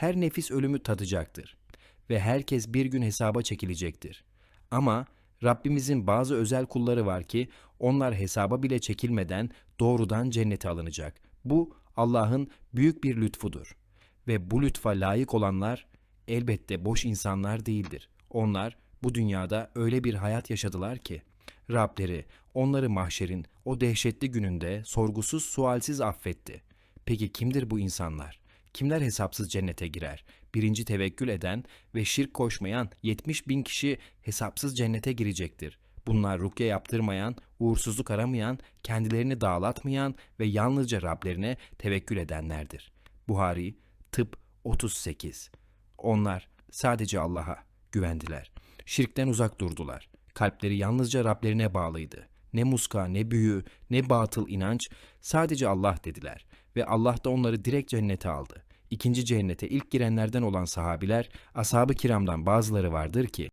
her nefis ölümü tadacaktır ve herkes bir gün hesaba çekilecektir. Ama Rabbimizin bazı özel kulları var ki onlar hesaba bile çekilmeden doğrudan cennete alınacak. Bu Allah'ın büyük bir lütfudur. Ve bu lütfa layık olanlar elbette boş insanlar değildir. Onlar bu dünyada öyle bir hayat yaşadılar ki Rableri onları mahşerin o dehşetli gününde sorgusuz sualsiz affetti. Peki kimdir bu insanlar? Kimler hesapsız cennete girer? Birinci tevekkül eden ve şirk koşmayan 70 bin kişi hesapsız cennete girecektir. Bunlar rukye yaptırmayan, uğursuzluk aramayan, kendilerini dağlatmayan ve yalnızca Rablerine tevekkül edenlerdir. Buhari, Tıp 38 Onlar sadece Allah'a güvendiler. Şirkten uzak durdular. Kalpleri yalnızca Rablerine bağlıydı. Ne muska, ne büyü, ne batıl inanç, sadece Allah dediler. Ve Allah da onları direkt cennete aldı. İkinci cennete ilk girenlerden olan sahabiler, ashab-ı kiramdan bazıları vardır ki,